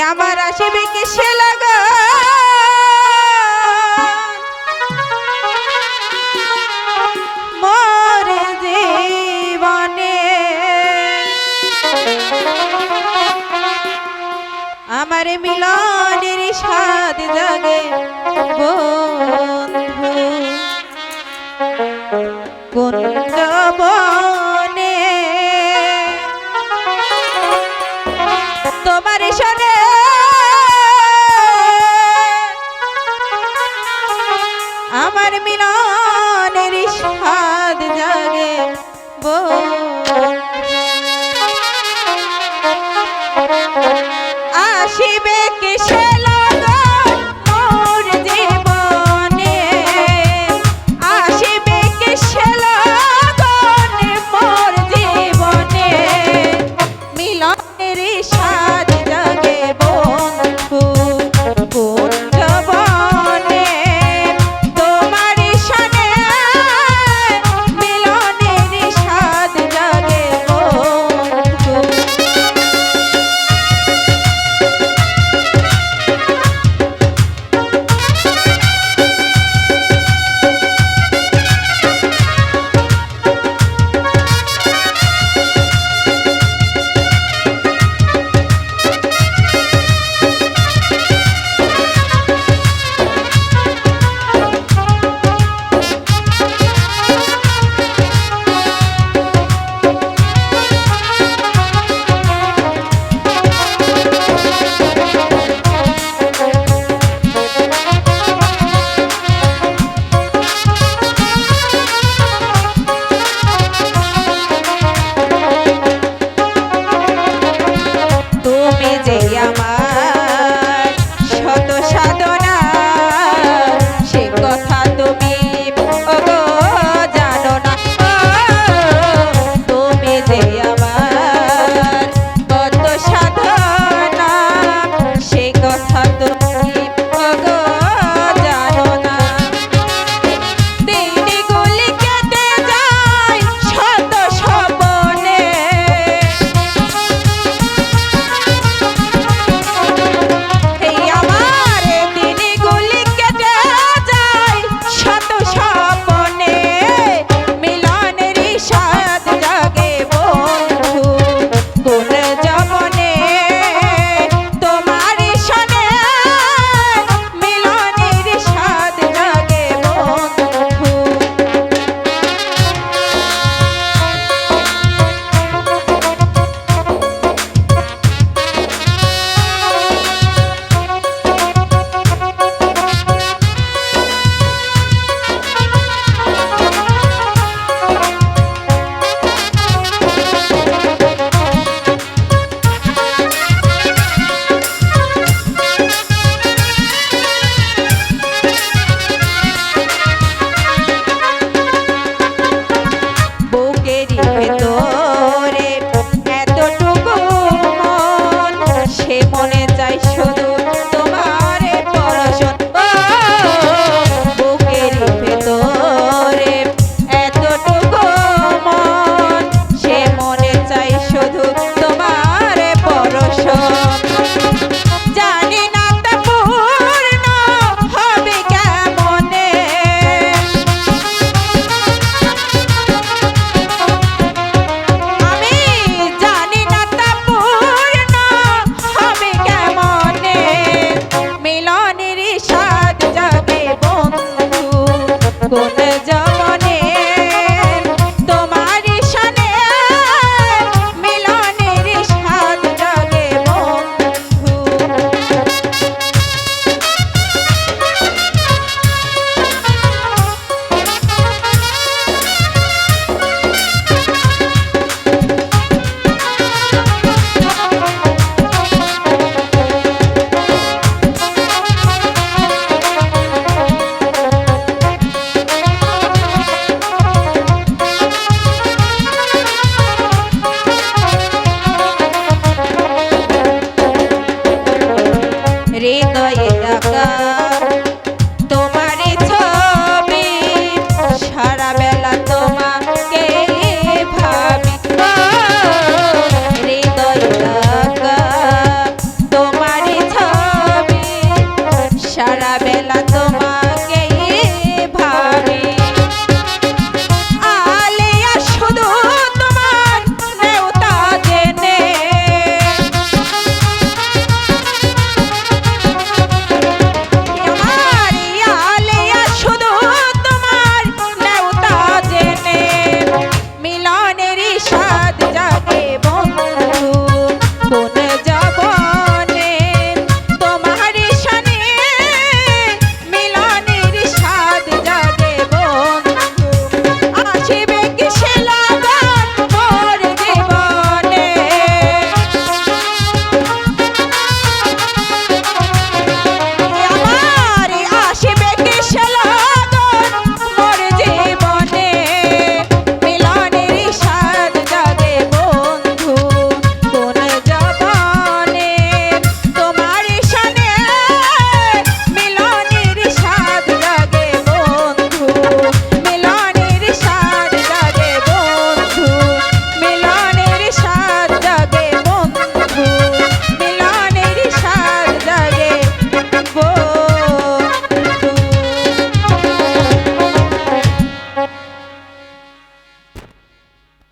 আমার আসবে মোর জীবনে। আমার মিলনের স্বাদ জাগে বন্ধু। কোন তোমার মিলনের স্বাদ জাগে আসিবে কিসে Yeah, Yama.